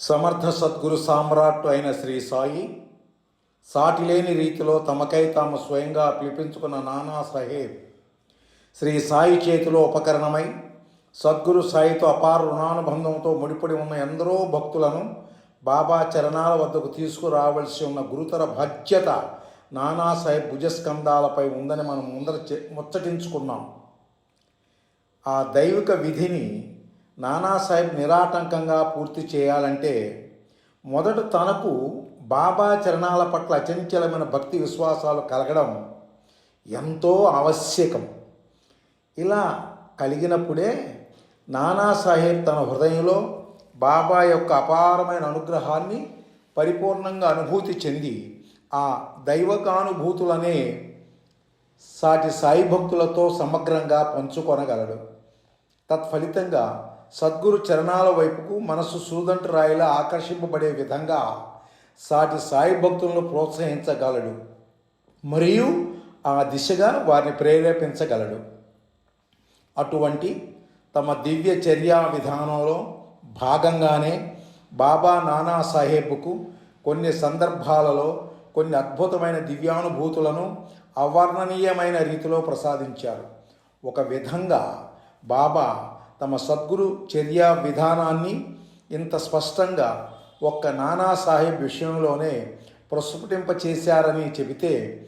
సమర్థ సద్గురు సామ్రాట్ అయిన శ్రీ సాయి సాటిలేని రీతిలో తమకై తాము స్వయంగా పిలిపించుకున్న నానా సాహెబ్ శ్రీ సాయి చేతిలో ఉపకరణమై సద్గురు సాయితో అపార రుణానుబంధంతో ముడిపడి ఉన్న ఎందరో భక్తులను బాబా చరణాల వద్దకు తీసుకురావలసి ఉన్న గురుతర బాధ్యత నానాసాహెబ్ భుజస్కంధాలపై ఉందని మనం ముందర చె- ముచ్చటించుకున్నాం. ఆ దైవిక విధిని నానాసాహెబ్ నిరాటంకంగా పూర్తి చేయాలంటే మొదట తనకు బాబా చరణాల పట్ల అచంచలమైన భక్తి విశ్వాసాలు కలగడం ఎంతో ఆవశ్యకం. ఇలా కలిగినప్పుడే నానాసాహెబ్ తన హృదయంలో బాబా యొక్క అపారమైన అనుగ్రహాన్ని పరిపూర్ణంగా అనుభూతి చెంది ఆ దైవకానుభూతులనే సాటి సాయి భక్తులతో సమగ్రంగా పంచుకొనగలడు. తత్ఫలితంగా సద్గురు చరణాల వైపుకు మనసు సూదంటు రాయిలా ఆకర్షింపబడే విధంగా సాటి సాయి భక్తులను ప్రోత్సహించగలడు. మరియు ఆ దిశగా వారిని ప్రేరేపించగలడు. అటువంటి తమ దివ్య చర్యా విధానంలో భాగంగానే బాబా నానా సాహెబ్కు కొన్ని సందర్భాలలో కొన్ని అద్భుతమైన దివ్యానుభూతులను అవర్ణనీయమైన రీతిలో ప్రసాదించారు. ఒక విధంగా బాబా తమ సద్గురు చర్యా విధానాన్ని ఇంత స్పష్టంగా ఒక్క నానా సాహెబ్ విషయంలోనే ప్రస్ఫుటింపచేశారని చెబితే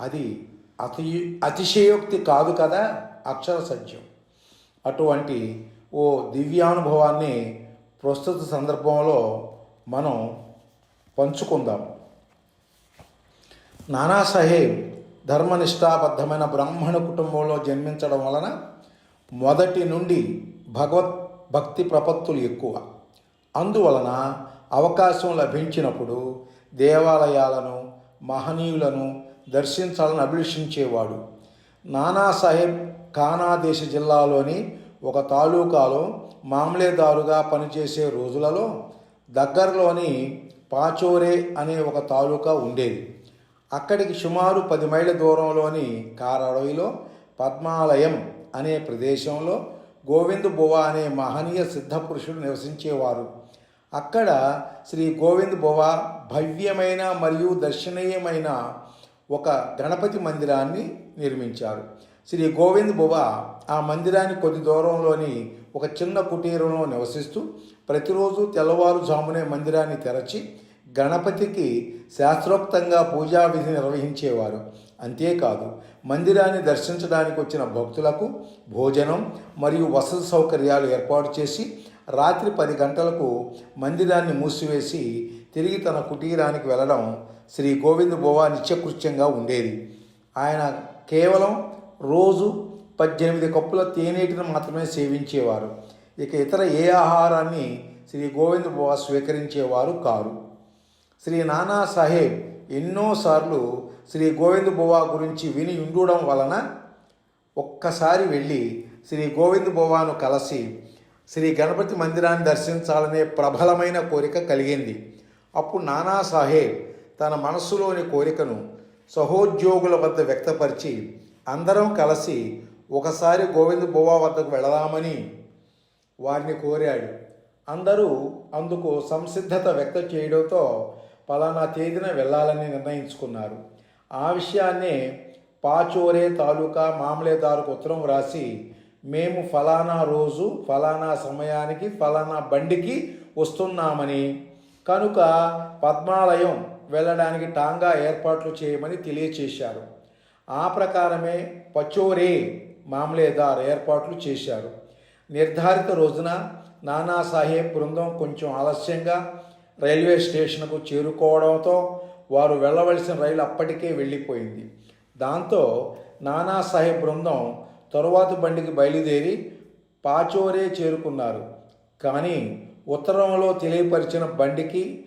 అది అతి అతిశయోక్తి కాదు కదా అక్షర సత్యం. అటువంటి ఓ దివ్యానుభవాన్ని ప్రస్తుత సందర్భంలో మనం పంచుకుందాం. నానాసాహెబ్ ధర్మనిష్టాబద్ధమైన బ్రాహ్మణ కుటుంబంలో జన్మించడం వలన మొదటి నుండి భగవత్ భక్తి ప్రపత్తులు ఎక్కువ. అందువలన అవకాశం లభించినప్పుడు దేవాలయాలను మహనీయులను దర్శించాలని అభిలషించేవాడు. నానాసాహెబ్ కానాదేశ జిల్లాలోని ఒక తాలూకాలో మామలేదారుగా పనిచేసే రోజులలో దగ్గరలోని పాచోరే అనే ఒక తాలూకా ఉండేది. అక్కడికి సుమారు పది మైళ్ళ దూరంలోని కారడవిలో పద్మాలయం అనే ప్రదేశంలో గోవింద్ బువా అనే మహనీయ సిద్ధపురుషుడు నివసించేవారు. అక్కడ శ్రీ గోవింద్ బువా భవ్యమైన మరియు దర్శనీయమైన ఒక గణపతి మందిరాన్ని నిర్మించారు. శ్రీ గోవింద్ బువా ఆ మందిరానికి కొద్ది దూరంలోని ఒక చిన్న కుటీరంలో నివసిస్తూ ప్రతిరోజు తెల్లవారుజామునే మందిరాన్ని తెరచి గణపతికి శాస్త్రోక్తంగా పూజా విధి నిర్వహించేవారు. అంతేకాదు మందిరాన్ని దర్శించడానికి వచ్చిన భక్తులకు భోజనం మరియు వసతి సౌకర్యాలు ఏర్పాటు చేసి రాత్రి పది గంటలకు మందిరాన్ని మూసివేసి తిరిగి తన కుటీరానికి వెళ్ళడం శ్రీ గోవింద బోవా నిత్యకృత్యంగా ఉండేది. ఆయన కేవలం రోజు పద్దెనిమిది కప్పుల తేనేటిని మాత్రమే సేవించేవారు. ఇక ఇతర ఏ ఆహారాన్ని శ్రీ గోవింద బోవా స్వీకరించేవారు కారు. శ్రీ నానా సాహెబ్ ఎన్నోసార్లు శ్రీ గోవింద్ బువా గురించి విని ఉండడం వలన ఒక్కసారి వెళ్ళి శ్రీ గోవింద్ బువాను కలిసి శ్రీ గణపతి మందిరాన్ని దర్శించాలనే ప్రబలమైన కోరిక కలిగింది. అప్పుడు నానా సాహెబ్ తన మనస్సులోని కోరికను సహోద్యోగుల వద్ద వ్యక్తపరిచి అందరం కలిసి ఒకసారి గోవింద్ బువా వద్దకు వెళదామని వారిని కోరాడు. అందరూ అందుకు సంసిద్ధత వ్యక్తం చేయడంతో పలానా తేదీన వెళ్ళాలని నిర్ణయించుకున్నారు. ఆ విషయాన్నే పాచోరే తాలూకా మామలేదారుకు ఉత్తరం వ్రాసి మేము ఫలానా రోజు ఫలానా సమయానికి ఫలానా బండికి వస్తున్నామని. కనుక పద్మాలయం వెళ్ళడానికి టాంగా ఏర్పాట్లు చేయమని తెలియచేశారు. ఆ ప్రకారమే పచోరే మామలేదార్ ఏర్పాట్లు చేశారు. నిర్ధారిత రోజున నానాసాహెబ్ బృందం కొంచెం ఆలస్యంగా రైల్వే స్టేషన్కు చేరుకోవడంతో వారు వెళ్ళవలసిన రైలు అప్పటికే వెళ్ళిపోయింది. దాంతో నానాసాహెబ్ బృందం తరువాత బండికి బయలుదేరి పాచోరే చేరుకున్నారు. కానీ ఉత్తరంలో తెలియపరిచిన బండికి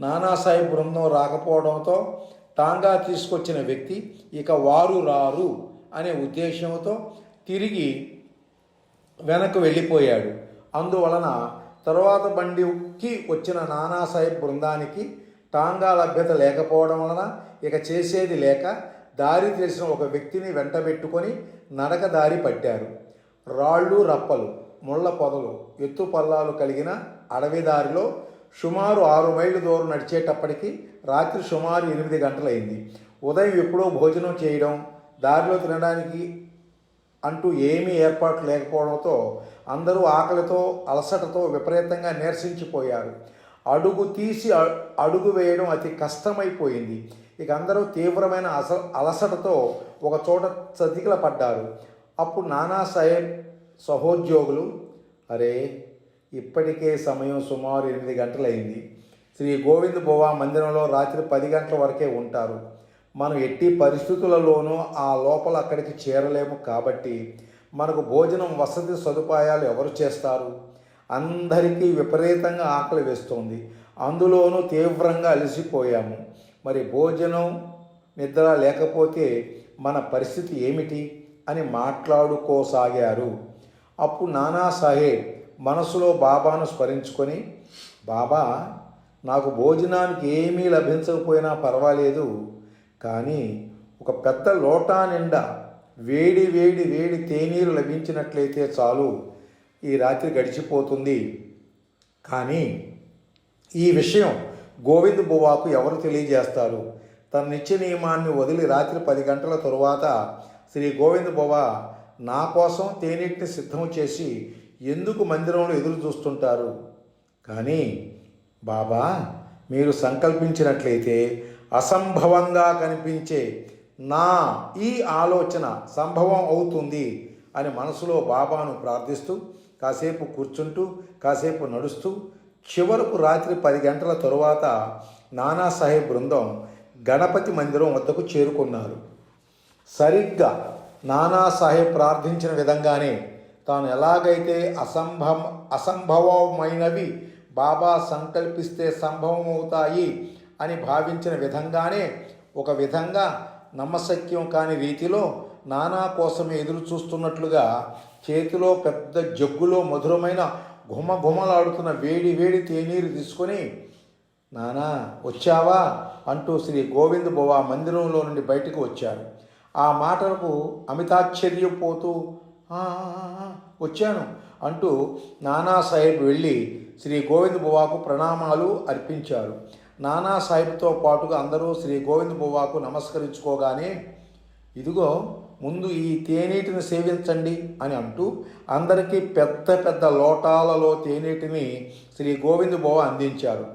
నానాసాహెబ్ బృందం రాకపోవడంతో తాంగా తీసుకొచ్చిన వ్యక్తి ఇక వారు రారు అనే ఉద్దేశంతో తిరిగి వెనక్కి వెళ్ళిపోయాడు. అందువలన తరువాత బండికి వచ్చిన నానాసాహెబ్ బృందానికి టాంగా లభ్యత లేకపోవడం వలన ఇక చేసేది లేక దారి తెలిసిన ఒక వ్యక్తిని వెంటబెట్టుకొని నడక దారి పట్టారు. రాళ్ళు రప్పలు ముళ్ళ పొదలు ఎత్తు పల్లాలు కలిగిన అడవి దారిలో సుమారు ఆరు మైళ్ళు దూరం నడిచేటప్పటికి రాత్రి సుమారు ఎనిమిది గంటలైంది. ఉదయం ఎప్పుడో భోజనం చేయడం దారిలో తినడానికి అంటూ ఏమీ ఏర్పాటు లేకపోవడంతో అందరూ ఆకలితో అలసటతో విపరీతంగా నీరసించిపోయారు. అడుగు తీసి అడుగు వేయడం అతి కష్టమైపోయింది. ఇక అందరూ తీవ్రమైన అస అలసటతో ఒక చోట చతికిల పడ్డారు. అప్పుడు నానాసాహెబ్ సహోద్యోగులు అరే ఇప్పటికే సమయం సుమారు ఎనిమిది గంటలైంది. శ్రీ గోవింద్ బోవా మందిరంలో రాత్రి పది గంటల వరకే ఉంటారు. మనం ఎట్టి పరిస్థితులలోనూ ఆ లోపల అక్కడికి చేరలేము కాబట్టి మనకు భోజనం వసతి సదుపాయాలు ఎవరు చేస్తారు? అందరికీ విపరీతంగా ఆకలి వేస్తోంది. అందులోనూ తీవ్రంగా అలసిపోయాము. మరి భోజనం నిద్ర లేకపోతే మన పరిస్థితి ఏమిటి? అని మాట్లాడుకోసాగారు. అప్పుడు నానాసాహెబ్ మనసులో బాబాను స్మరించుకొని బాబా నాకు భోజనానికి ఏమీ లభించకపోయినా పర్వాలేదు. కానీ ఒక పెద్ద లోటా నిండా వేడి వేడి వేడి తేనీరు లభించినట్లయితే చాలు. ఈ రాత్రి గడిచిపోతుంది. కానీ ఈ విషయం గోవింద్ బువాకు ఎవరు తెలియజేస్తారు? తన నిత్య నియమాన్ని వదిలి రాత్రి పది గంటల తరువాత శ్రీ గోవింద్ బువా నా కోసం తేనెట్ని సిద్ధం చేసి ఎందుకు మందిరంలో ఎదురు చూస్తుంటారు? కానీ బాబా మీరు సంకల్పించినట్లయితే అసంభవంగా కనిపించే నా ఈ ఆలోచన సంభవం అవుతుంది అని మనసులో బాబాను ప్రార్థిస్తూ కాసేపు కూర్చుంటూ కాసేపు నడుస్తూ చివరకు రాత్రి పది గంటల తరువాత నానాసాహెబ్ బృందం గణపతి మందిరం వద్దకు చేరుకున్నారు. సరిగ్గా నానాసాహెబ్ ప్రార్థించిన విధంగానే తాను ఎలాగైతే అసంభవ అసంభవమైనవి బాబా సంకల్పిస్తే సంభవం అవుతాయి అని భావించిన విధంగానే ఒక విధంగా నమ్మశక్యం కాని రీతిలో నానా కోసమే ఎదురు చూస్తున్నట్లుగా చేతిలో పెద్ద జగ్గులో మధురమైన ఘుమ ఘుమలాడుతున్న వేడి వేడి తేనీరు తీసుకొని నానా వచ్చావా? అంటూ శ్రీ గోవింద్ బొవా మందిరంలో నుండి బయటకు వచ్చారు ఆ మాటలకు అమితాశ్చర్యపోతూ వచ్చాను అంటూ నానా సాహెబ్ వెళ్ళి శ్రీ గోవింద్ బువాకు ప్రణామాలు అర్పించారు నానాసాహెబ్తో పాటుగా అందరూ శ్రీ గోవింద బువ్వాకు నమస్కరించుకోగానే ఇదిగో ముందు ఈ తేనీటిని సేవించండి అని అంటూ అందరికీ పెద్ద పెద్ద లోటాలలో తేనీటిని శ్రీ గోవింద బువ్వ అందించారు.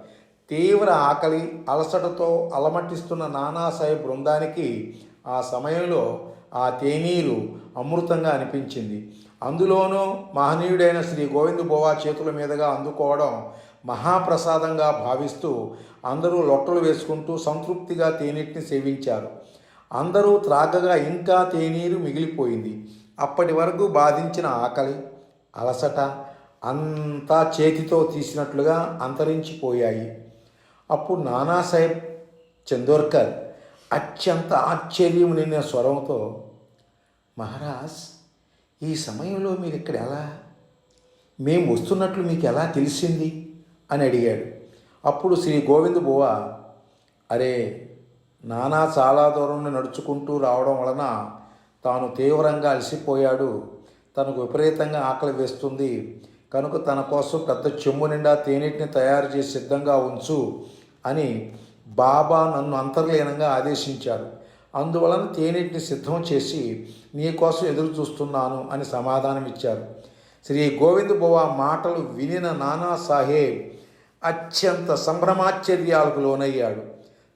తీవ్ర ఆకలి అలసటతో అలమటిస్తున్న నానాసాహెబ్ బృందానికి ఆ సమయంలో ఆ తేనీరు అమృతంగా అనిపించింది. అందులోనూ మహనీయుడైన శ్రీ గోవింద బోవా చేతుల మీదుగా అందుకోవడం మహాప్రసాదంగా భావిస్తూ అందరూ లొట్టలు వేసుకుంటూ సంతృప్తిగా తేనెటిని సేవించారు. అందరూ త్రాగగా ఇంకా తేనీరు మిగిలిపోయింది. అప్పటి వరకు బాధించిన ఆకలి అలసట అంతా చేతితో తీసినట్లుగా అంతరించిపోయాయి. అప్పుడు నానాసాహెబ్ చందోర్కర్ అత్యంత ఆశ్చర్యం నిన్న స్వరంతో మహారాజ్ ఈ సమయంలో మీరు ఇక్కడ ఎలా మేము వస్తున్నట్లు మీకు ఎలా తెలిసింది? అని అడిగాడు. అప్పుడు శ్రీ గోవింద బువ అరే నానా చాలా దూరం నడుచుకుంటూ రావడం వలన తాను తీవ్రంగా అలసిపోయాడు. తనకు విపరీతంగా ఆకలి వేస్తుంది. కనుక తన కోసం పెద్ద చెమ్ము నిండా తేనెటిని తయారు చేసి సిద్ధంగా ఉంచు అని బాబా నన్ను అంతర్లీనంగా ఆదేశించారు. అందువలన తేనెటిని సిద్ధం చేసి నీకోసం ఎదురు చూస్తున్నాను అని సమాధానం ఇచ్చారు శ్రీ గోవింద బువా మాటలు వినిన నానా సాహేబ్ అత్యంత సంభ్రమాశ్చర్యాలకు లోనయ్యాడు.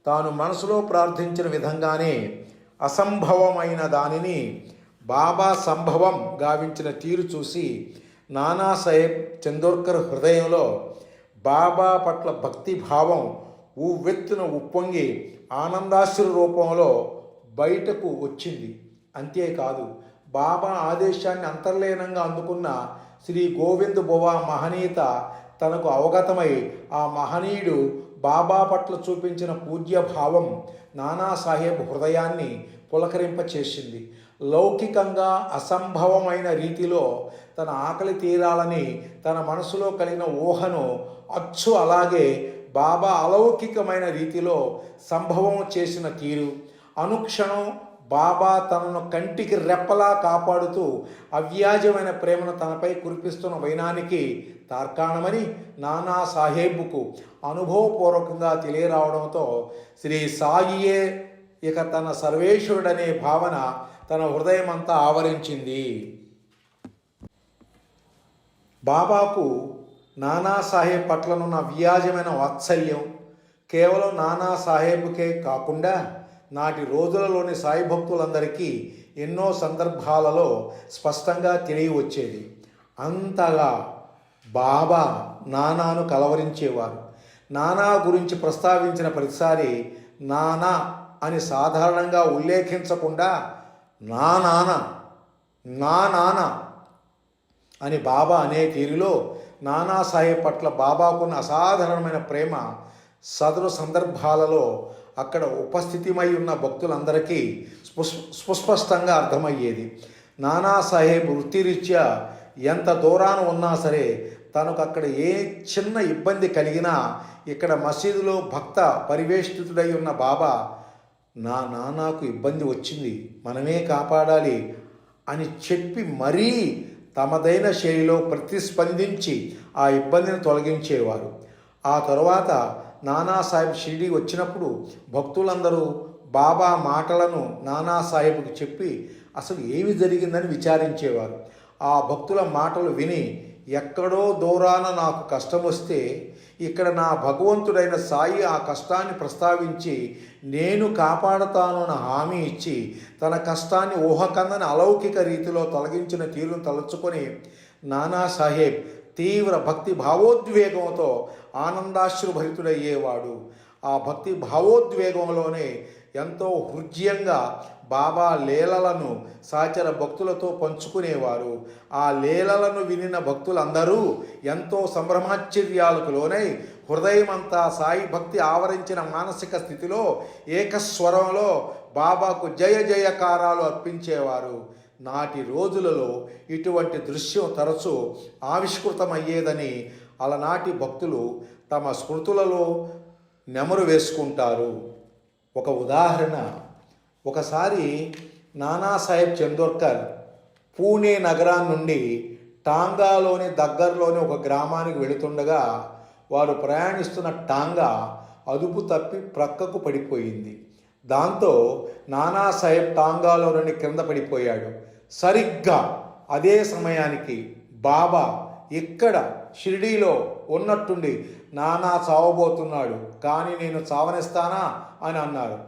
తాను మనసులో ప్రార్థించిన విధంగానే అసంభవమైన దానిని బాబా సంభవం గావించిన తీరు చూసి నానాసాహెబ్ చందోర్కర్ హృదయంలో బాబా పట్ల భక్తి భావం ఉవ్వెత్తున ఉప్పొంగి ఆనందాశ్రు రూపంలో బయటకు వచ్చింది. అంతేకాదు బాబా ఆదేశాన్ని అంతర్లీనంగా అందుకున్న శ్రీ గోవింద్ బువా మహనీయత తనకు అవగతమై ఆ మహనీయుడు బాబా పట్ల చూపించిన పూజ్యభావం నానాసాహెబ్ హృదయాన్ని పులకరింపచేసింది. లౌకికంగా అసంభవమైన రీతిలో తన ఆకలి తీరాలని తన మనసులో కలిగిన ఊహను అచ్చు అలాగే బాబా అలౌకికమైన రీతిలో సంభవం చేసిన తీరు. అనుక్షణం బాబా తనను కంటికి రెప్పలా కాపాడుతూ అవ్యాజమైన ప్రేమను తనపై కురిపిస్తున్న వైనానికి తార్కాణమని నానా సాహేబుకు అనుభవపూర్వకంగా తెలియరావడంతో శ్రీ సాయియే ఇక తన సర్వేశ్వరుడనే భావన తన హృదయమంతా ఆవరించింది. బాబాకు నానాసాహెబ్ పట్లనున్న వ్యాజమైన వాత్సల్యం కేవలం నానాసాహెబ్కే కాకుండా నాటి రోజులలోని సాయి భక్తులందరికీ ఎన్నో సందర్భాలలో స్పష్టంగా తెలియవచ్చేది. అంతగా బాబా నానాను కలవరించేవారు. నానా గురించి ప్రస్తావించిన ప్రతిసారి నానా అని సాధారణంగా ఉల్లేఖించకుండా నా నాన్న నా నాన్న అని బాబా అనే తీరులో నానాసాహెబ్ పట్ల బాబాకున్న అసాధారణమైన ప్రేమ సదరు సందర్భాలలో అక్కడ ఉపస్థితిమై ఉన్న భక్తులందరికీ స్పుష్ సుస్పష్టంగా అర్థమయ్యేది. నానాసాహెబ్ వృత్తిరీత్యా ఎంత దూరాన ఉన్నా సరే తనకు అక్కడ ఏ చిన్న ఇబ్బంది కలిగినా ఇక్కడ మసీదులో భక్త పరివేష్టితుడై ఉన్న బాబా నా నాన్నకు ఇబ్బంది వచ్చింది మనమే కాపాడాలి అని చెప్పి మరీ తమదైన శైలిలో ప్రతిస్పందించి ఆ ఇబ్బందిని తొలగించేవారు. ఆ తరువాత నానాసాహెబ్ షిరిడి వచ్చినప్పుడు భక్తులందరూ బాబా మాటలను నానాసాహెబ్కు చెప్పి అసలు ఏమి జరిగిందని విచారించేవారు. ఆ భక్తుల మాటలు విని ఎక్కడో దూరాన నాకు కష్టం వస్తే ఇక్కడ నా భగవంతుడైన సాయి ఆ కష్టాన్ని ప్రస్తావించి నేను కాపాడతాను అని హామీ ఇచ్చి తన కష్టాన్ని ఊహకందని అలౌకిక రీతిలో తొలగించిన తీరును తలుచుకొని నానాసాహెబ్ తీవ్ర భక్తి భావోద్వేగంతో ఆనందాశ్రుభరితుడయ్యేవాడు. ఆ భక్తి భావోద్వేగంలోనే ఎంతో హృద్యంగా బాబా లీలలను సాచర భక్తులతో పంచుకునేవారు. ఆ లీలలను వినిన భక్తులందరూ ఎంతో సంభ్రమాశ్చర్యాలకు లోనై హృదయమంతా సాయి భక్తి ఆవరించిన మానసిక స్థితిలో ఏకస్వరంలో బాబాకు జయ జయకారాలు అర్పించేవారు. నాటి రోజులలో ఇటువంటి దృశ్యం తరచూ ఆవిష్కృతమయ్యేదని అలనాటి భక్తులు తమ స్మృతులలో నెమరు వేసుకుంటారు. ఒక ఉదాహరణ. ఒకసారి నానాసాహెబ్ చందోర్కర్ పూణే నగరం నుండి టాంగాలోని దగ్గరలోని ఒక గ్రామానికి వెళుతుండగా వారు ప్రయాణిస్తున్న టాంగా అదుపు తప్పి ప్రక్కకు పడిపోయింది. దాంతో నానాసాహెబ్ టాంగాలో నుండి కింద పడిపోయాడు. సరిగ్గా అదే సమయానికి బాబా ఇక్కడ షిరిడీలో ఉన్నట్టుండి నానా చావబోతున్నాడు కానీ నేను చావనిస్తానా? అని అన్నారు.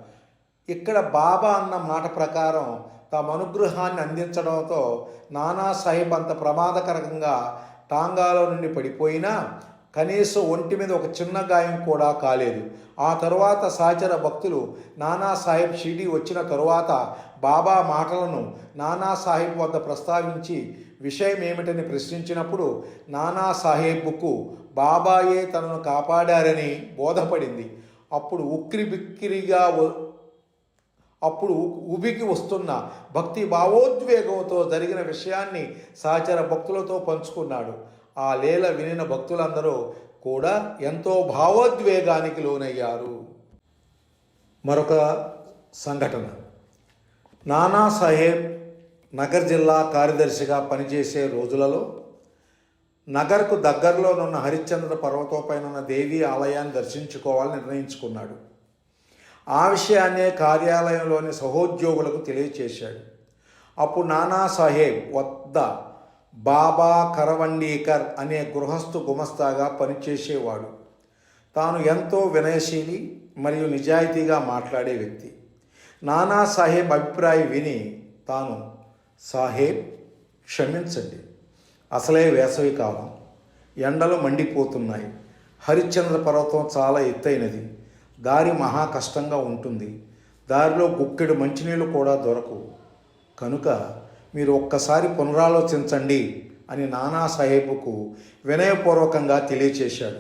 ఇక్కడ బాబా అన్న మాట ప్రకారం తమ అనుగ్రహాన్ని అందించడంతో నానా సాహెబ్ అంత ప్రమాదకరంగా టాంగాలో నుండి పడిపోయినా కనీసం ఒంటి మీద ఒక చిన్న గాయం కూడా కాలేదు. ఆ తరువాత సహచర భక్తులు నానా సాహెబ్ షిరిడి వచ్చిన తరువాత బాబా మాటలను నానా సాహెబ్ వద్ద ప్రస్తావించి విషయం ఏమిటని ప్రశ్నించినప్పుడు నానా సాహెబ్కు బాబాయే తనను కాపాడారని బోధపడింది. అప్పుడు ఉక్కిరి బిక్కిరిగా అప్పుడు ఉబికి వస్తున్న భక్తి భావోద్వేగంతో జరిగిన విషయాన్ని సహచర భక్తులతో పంచుకున్నాడు. ఆ లీల వినిన భక్తులందరూ కూడా ఎంతో భావోద్వేగానికి లోనయ్యారు. మరొక సంఘటన. నానా సాహెబ్ నగర్ జిల్లా కార్యదర్శిగా పనిచేసే రోజులలో నగర్కు దగ్గరలోనున్న హరిశ్చంద్ర పర్వతంపైన ఉన్న దేవి ఆలయాన్ని దర్శించుకోవాలని నిర్ణయించుకున్నాడు. ఆ విషయాన్నే కార్యాలయంలోని సహోద్యోగులకు తెలియచేశాడు. అప్పుడు నానా సాహెబ్ వద్ద బాబా కరవండీకర్ అనే గృహస్థు గుమస్తాగా పనిచేసేవాడు. తాను ఎంతో వినయశీలి మరియు నిజాయితీగా మాట్లాడే వ్యక్తి. నానా సాహెబ్ అభిప్రాయం విని తాను సాహేబ్ క్షమించండి. అసలే వేసవి కాలం. ఎండలు మండిపోతున్నాయి. హరిశ్చంద్ర పర్వతం చాలా ఎత్తైనది. దారి మహా కష్టంగా ఉంటుంది. దారిలో గుక్కెడు మంచినీళ్ళు కూడా దొరకవు కనుక మీరు ఒక్కసారి పునరాలోచించండి అని నానా సాహెబ్కు వినయపూర్వకంగా తెలియచేశాడు.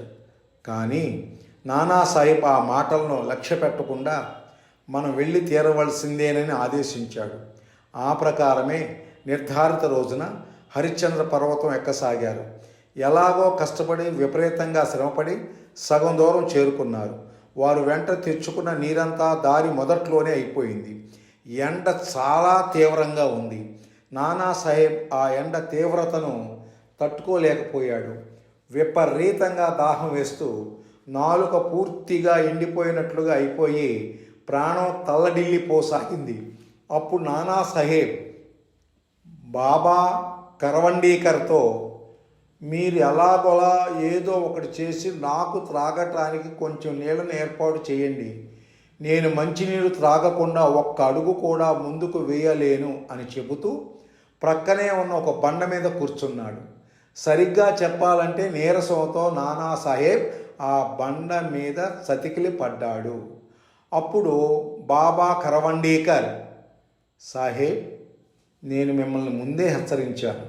కానీ నానా సాహెబ్ ఆ మాటలను లక్ష్య పెట్టకుండా మనం వెళ్ళి తీరవలసిందేనని ఆదేశించాడు. ఆ ప్రకారమే నిర్ధారిత రోజున హరిశ్చంద్ర పర్వతం ఎక్కసాగారు. ఎలాగో కష్టపడి విపరీతంగా శ్రమపడి సగం దూరం చేరుకున్నారు. వారు వెంట తెచ్చుకున్న నీరంతా దారి మొదట్లోనే అయిపోయింది. ఎండ చాలా తీవ్రంగా ఉంది. నానా సాహెబ్ ఆ ఎండ తీవ్రతను తట్టుకోలేకపోయాడు. విపరీతంగా దాహం వేస్తూ నాలుక పూర్తిగా ఎండిపోయినట్లుగా అయిపోయి ప్రాణం తల్లడిల్లిపోసాగింది. అప్పుడు నానా సాహెబ్. బాబా కరవండీకర్తో మీరు ఎలాగోలా ఏదో ఒకటి చేసి నాకు త్రాగటానికి కొంచెం నీళ్ళని ఏర్పాటు చేయండి. నేను మంచినీరు త్రాగకుండా ఒక్క అడుగు కూడా ముందుకు వేయలేను అని చెబుతూ ప్రక్కనే ఉన్న ఒక బండ మీద కూర్చున్నాడు. సరిగ్గా చెప్పాలంటే నీరసంతో నానా సాహెబ్ ఆ బండ మీద సతికిలి పడ్డాడు అప్పుడు బాబా కరవండీకర్ సాహేబ్ నేను మిమ్మల్ని ముందే హెచ్చరించాను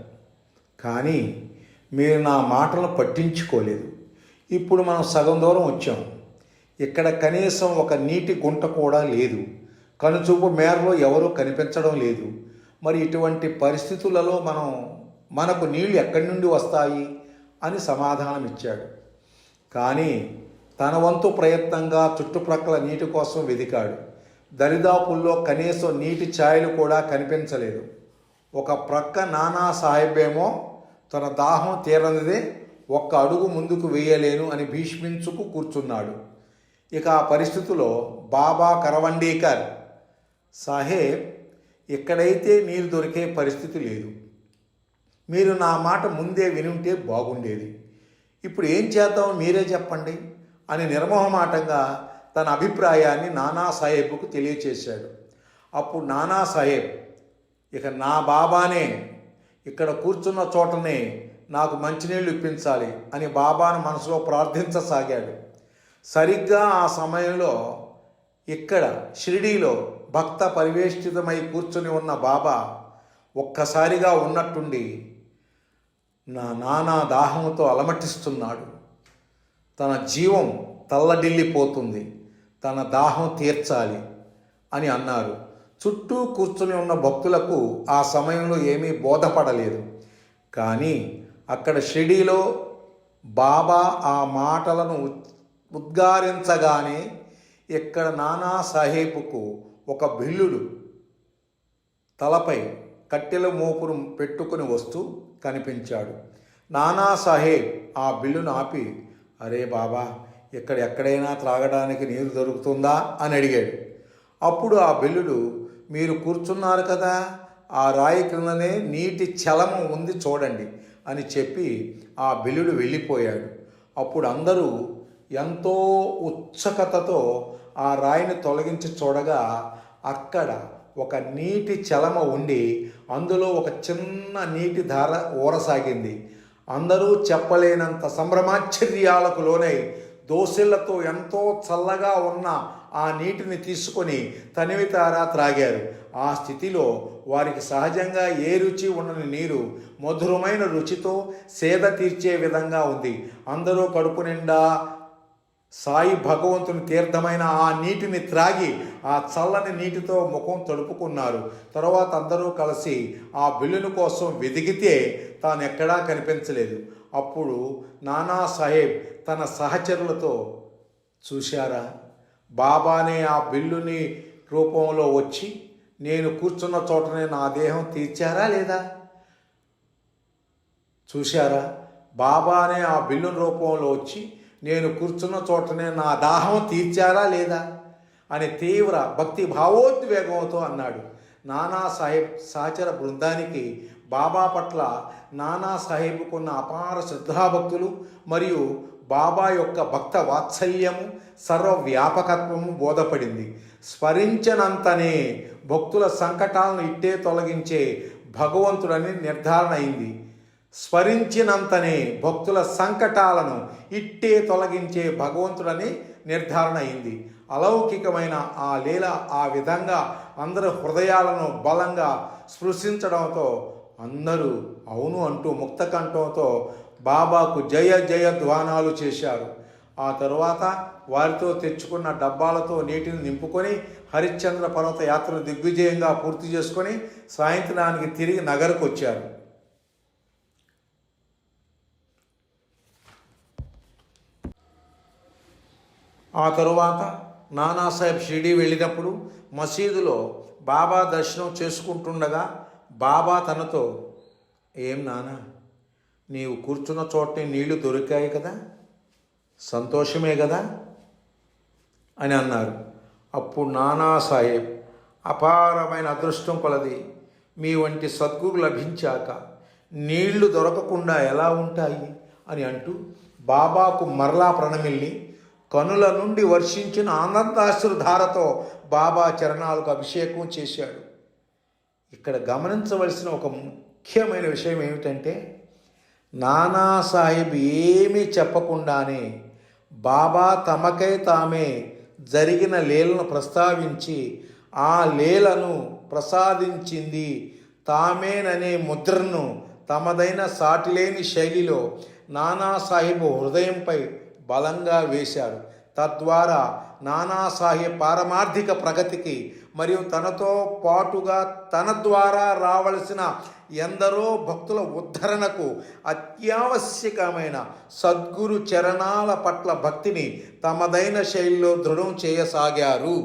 కానీ మీరు నా మాటలు పట్టించుకోలేదు. ఇప్పుడు మనం సగం దూరం వచ్చాం. ఇక్కడ కనీసం ఒక నీటి గుంట కూడా లేదు. కనుచూపు మేరలో ఎవరూ కనిపించడం లేదు. మరి ఇటువంటి పరిస్థితులలో మనం మనకు నీళ్ళు ఎక్కడి నుండి వస్తాయి అని సమాధానం ఇచ్చాడు. కానీ తన వంతు ప్రయత్నంగా చుట్టుప్రక్కల నీటి కోసం వెదికాడు దరిదాపుల్లో కనీసం నీటి ఛాయలు కూడా కనిపించలేదు. ఒక ప్రక్క నానా సాహెబేమో తన దాహం తీరనిదే ఒక్క అడుగు ముందుకు వేయలేను అని భీష్మించుకు కూర్చున్నాడు. ఇక ఆ పరిస్థితిలో బాబా కరవండీకర్ సాహెబ్ ఎక్కడైతే నీరు దొరికే పరిస్థితి లేదు. మీరు నా మాట ముందే వినుంటే బాగుండేది. ఇప్పుడు ఏం చేద్దాం మీరే చెప్పండి అని నిర్మోహమాటంగా తన అభిప్రాయాన్ని నానాసాహెబ్కు తెలియచేశాడు. అప్పుడు నానా సాహెబ్ ఇక నా బాబానే ఇక్కడ కూర్చున్న చోటనే నాకు మంచినీళ్ళు ఇప్పించాలి అని బాబాను మనసులో ప్రార్థించసాగాడు. సరిగ్గా ఆ సమయంలో ఇక్కడ షిరిడీలో భక్త పరివేష్టితమై కూర్చుని ఉన్న బాబా ఒక్కసారిగా ఉన్నట్టుండి నా నానా దాహంతో అలమటిస్తున్నాడు. తన జీవం తల్లడిల్లిపోతుంది. తన దాహం తీర్చాలి అని అన్నారు. చుట్టూ కూర్చుని ఉన్న భక్తులకు ఆ సమయంలో ఏమీ బోధపడలేదు. కానీ అక్కడ షిడిలో బాబా ఆ మాటలను ఉద్- ఉద్గారించగానే ఇక్కడ నానా సాహేబుకు ఒక బిల్లుడు తలపై కట్టెల మోపును పెట్టుకుని వస్తూ కనిపించాడు. నానా సాహేబ్ ఆ బిల్లును ఆపి అరే బాబా ఇక్కడ ఎక్కడైనా త్రాగడానికి నీరు దొరుకుతుందా అని అడిగాడు. అప్పుడు ఆ బిల్లుడు మీరు కూర్చున్నారు కదా ఆ రాయి క్రిందనే నీటి చలము ఉంది చూడండి అని చెప్పి ఆ బిల్లుడు వెళ్ళిపోయాడు. అప్పుడు అందరూ ఎంతో ఉత్సుకతతో ఆ రాయిని తొలగించి చూడగా అక్కడ ఒక నీటి చలమ ఉండి అందులో ఒక చిన్న నీటి ధార ఊరసాగింది. అందరూ చెప్పలేనంత సంభ్రమాశ్చర్యాలకు లోనై దోసిళ్ళతో ఎంతో చల్లగా ఉన్న ఆ నీటిని తీసుకొని తనివితారా త్రాగారు. ఆ స్థితిలో వారికి సహజంగా ఏ రుచి ఉండని నీరు మధురమైన రుచితో సేద తీర్చే విధంగా ఉంది. అందరూ కడుపు నిండా సాయి భగవంతుని తీర్థమైన ఆ నీటిని త్రాగి ఆ చల్లని నీటితో ముఖం తడుపుకున్నారు. తర్వాత అందరూ కలిసి ఆ బిల్లును కోసం వెదిగితే తాను ఎక్కడా కనిపించలేదు. అప్పుడు నానా సాహెబ్ తన సహచరులతో చూశారా? బాబానే ఆ బిల్లుని రూపంలో వచ్చి నేను కూర్చున్న చోటనే నా దేహం తీర్చారా లేదా? చూశారా? బాబానే ఆ బిల్లుని రూపంలో వచ్చి నేను కూర్చున్న చోటనే నా దాహం తీర్చారా లేదా? అని తీవ్ర భక్తి భావోద్వేగంతో అన్నాడు. నానా సాహెబ్ సహచర బృందానికి బాబా పట్ల నానా సాహెబ్కున్న అపార శ్రద్ధాభక్తులు మరియు బాబా యొక్క భక్త వాత్సల్యము సర్వవ్యాపకత్వము బోధపడింది. స్మరించనంతనే భక్తుల సంకటాలను ఇట్టే తొలగించే భగవంతుడని నిర్ధారణ అయింది. స్మరించినంతనే భక్తుల సంకటాలను ఇట్టే తొలగించే భగవంతుడని నిర్ధారణ అయింది. అలౌకికమైన ఆ లీల ఆ విధంగా అందరి హృదయాలను బలంగా స్పృశించడంతో అందరూ అవును అంటూ ముక్త కంఠంతో బాబాకు జయ జయ ధ్వానాలు చేశారు. ఆ తరువాత వారితో తెచ్చుకున్న డబ్బాలతో నీటిని నింపుకొని హరిశ్చంద్ర పర్వత యాత్రను దిగ్విజయంగా పూర్తి చేసుకొని సాయంత్రానికి తిరిగి నగరకు వచ్చారు ఆ తరువాత నానాసాహెబ్ షిరిడి వెళ్ళినప్పుడు మసీదులో బాబా దర్శనం చేసుకుంటుండగా బాబా తనతో ఏం నానా నీవు కూర్చున్న చోటే నీళ్ళు దొరికాయి కదా సంతోషమే కదా అని అన్నారు. అప్పుడు నానాసాహెబ్ అపారమైన అదృష్టం కొలది. మీ వంటి సద్గురు లభించాక నీళ్ళు దొరకకుండా ఎలా ఉంటాయి అని అంటూ బాబాకు మరలా ప్రణమిల్లి కనుల నుండి వర్షించిన ఆనందాశ్రుధారతో బాబా చరణాలకు అభిషేకం చేశాడు. ఇక్కడ గమనించవలసిన ఒక ముఖ్యమైన విషయం ఏమిటంటే నానాసాహెబ్ ఏమీ చెప్పకుండానే బాబా తమకై తామే జరిగిన లీలను ప్రస్తావించి ఆ లీలను ప్రసాదించింది తామేననే ముద్రను తమదైన సాటిలేని శైలిలో నానాసాహెబ్ హృదయంపై బలంగా వేశారు. తద్వారా నానాసాహెబ్ పారమార్థిక ప్రగతికి మరియు తనతో పాటుగా తన ద్వారా రావలసిన ఎందరో భక్తుల ఉద్ధరణకు అత్యావశ్యకమైన సద్గురు చరణాల పట్ల భక్తిని తమదైన శైలిలో దృఢం చేయసాగారు.